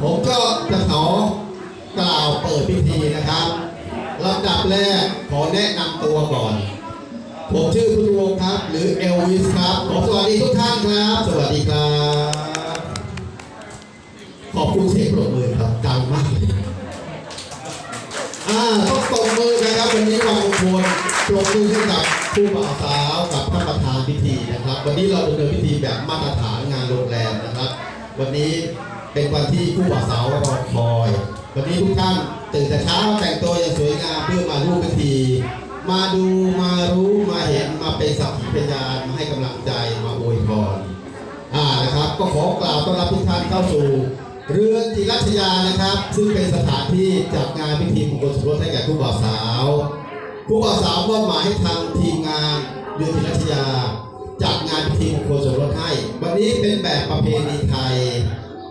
ผมก็จะขอกล่าวเปิดพิธีนะครับลำดับแรกขอแนะนำตัวก่อน ผมชื่อพุทธวงศ์ครับ หรือเอลวิสครับขอสวัสดีทุกท่านครับ สวัสดีครับ ขอบคุณเสียงปรบมือครับดังมากเลยอ่าต้องตบมือนะครับวันนี้วันมงคลปรบมือให้กับผู้บ่าวสาวกับท่านประธานพิธีนะครับ วันนี้เราดำเนินพิธีแบบมาตรฐานงานโรงแรมนะครับ วันนี้ เป็นวันที่ผู้บ่าวสาวรอคอยวันนี้ทุกท่านตื่นแต่เช้าแต่งตัวอย่างสวยงามเพื่อมาร่วมพิธี มาดูมารู้มาเห็นมาเป็นสักขีพยานมาให้กำลังใจมาอวยพรอ่านะครับก็ขอกล่าวต้อนรับทุกท่านเข้าสู่ เรือนจิรัชยานะครับ ซึ่งเป็นสถานที่จัดงานพิธีมงคลสมรสให้แก่ผู้บ่าวสาวผู้บ่าวสาวมอบหมายให้ทางทีมงานเรือนจิรัชยาจัดงานพิธีมงคลสมรสให้ วันนี้เป็นแบบประเพณีไทย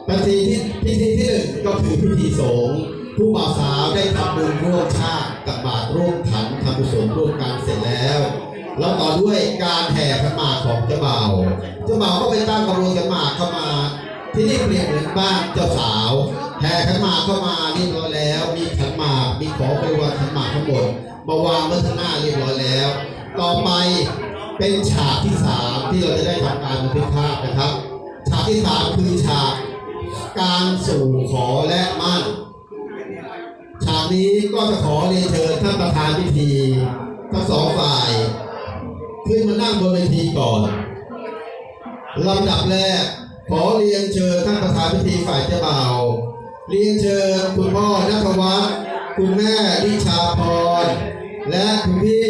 พิธีที่พิธีที่หนึ่งก็คือพิธีสงฆ์ผู้บ่าวสาวได้ทำบุญร่วมชาติตักบาตรร่วมขันทำกุศลร่วมกันเสร็จแล้ว แล้วต่อด้วยการแห่ขันหมากของเจ้าบ่าวเจ้าบ่าวก็ไปตั้งกระบวนขันหมากเข้ามา ที่นี่เปรียบเหมือนบ้านเจ้าสาวแห่ขันหมากเข้ามาเรียบร้อยแล้ว มีขันหมากมีของบริวารขันหมากทั้งหมดมาวางไว้ข้างหน้าเรียบร้อยแล้ว ต่อไปเป็นฉากที่สามที่เราจะได้ทำการบันทึกภาพนะครับ ฉากที่สามคือฉาก การส่งขอและมั่นฉากนี้ก็จะขอเรียนเชิญท่านประธานพิธีทั้งสองฝ่าย ขึ้นมานั่งบนเวทีก่อนลำดับแรก ขอเรียนเชิญท่านประธานพิธีฝ่ายเจ้าบ่าวเรียนเชิญคุณพ่อนัทวัฒน์คุณแม่ลิชาพร และคุณพี่